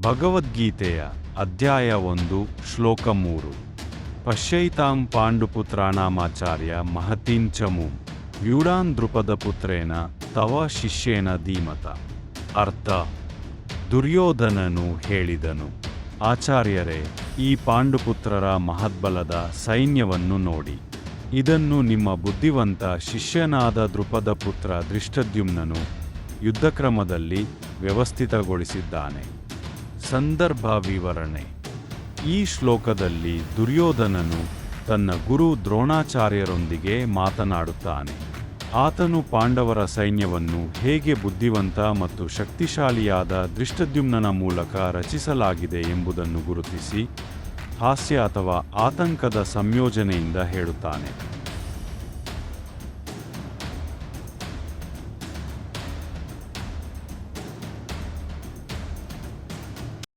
ಭಗವದ್ಗೀತೆಯ ಅಧ್ಯಾಯ ಒಂದು, ಶ್ಲೋಕ ಮೂರು. ಪಶ್ಯೈತಾಂ ಪಾಂಡುಪುತ್ರಾಣಾಮಾಚಾರ್ಯ ಮಹತೀಂ ಚಮು ವ್ಯೂಢಾನ್ ದೃಪದ ಪುತ್ರೇನ ತವ ಶಿಷ್ಯೇನ ಧೀಮತ. ಅರ್ಥ. ದುರ್ಯೋಧನನು ಹೇಳಿದನು. ಆಚಾರ್ಯರೇ, ಈ ಪಾಂಡುಪುತ್ರರ ಮಹದ್ಬಲದ ಸೈನ್ಯವನ್ನು ನೋಡಿ. ಇದನ್ನು ನಿಮ್ಮ ಬುದ್ಧಿವಂತ ಶಿಷ್ಯನಾದ ದೃಪದ ಪುತ್ರ ದೃಷ್ಟದ್ಯುಮ್ನನು ಯುದ್ಧಕ್ರಮದಲ್ಲಿ ವ್ಯವಸ್ಥಿತಗೊಳಿಸಿದ್ದಾನೆ. ಸಂದರ್ಭ ವಿವರಣೆ ಈ ಶ್ಲೋಕದಲ್ಲಿ ದುರ್ಯೋಧನನು ತನ್ನ ಗುರು ದ್ರೋಣಾಚಾರ್ಯರೊಂದಿಗೆ ಮಾತನಾಡುತ್ತಾನೆ. ಆತನು ಪಾಂಡವರ ಸೈನ್ಯವನ್ನು ಹೇಗೆ ಬುದ್ಧಿವಂತ ಮತ್ತು ಶಕ್ತಿಶಾಲಿಯಾದ ದೃಷ್ಟದ್ಯುಮ್ನ ಮೂಲಕ ರಚಿಸಲಾಗಿದೆ ಎಂಬುದನ್ನು ಗುರುತಿಸಿ ಹಾಸ್ಯ ಅಥವಾ ಆತಂಕದ ಸಂಯೋಜನೆಯಿಂದ ಹೇಳುತ್ತಾನೆ.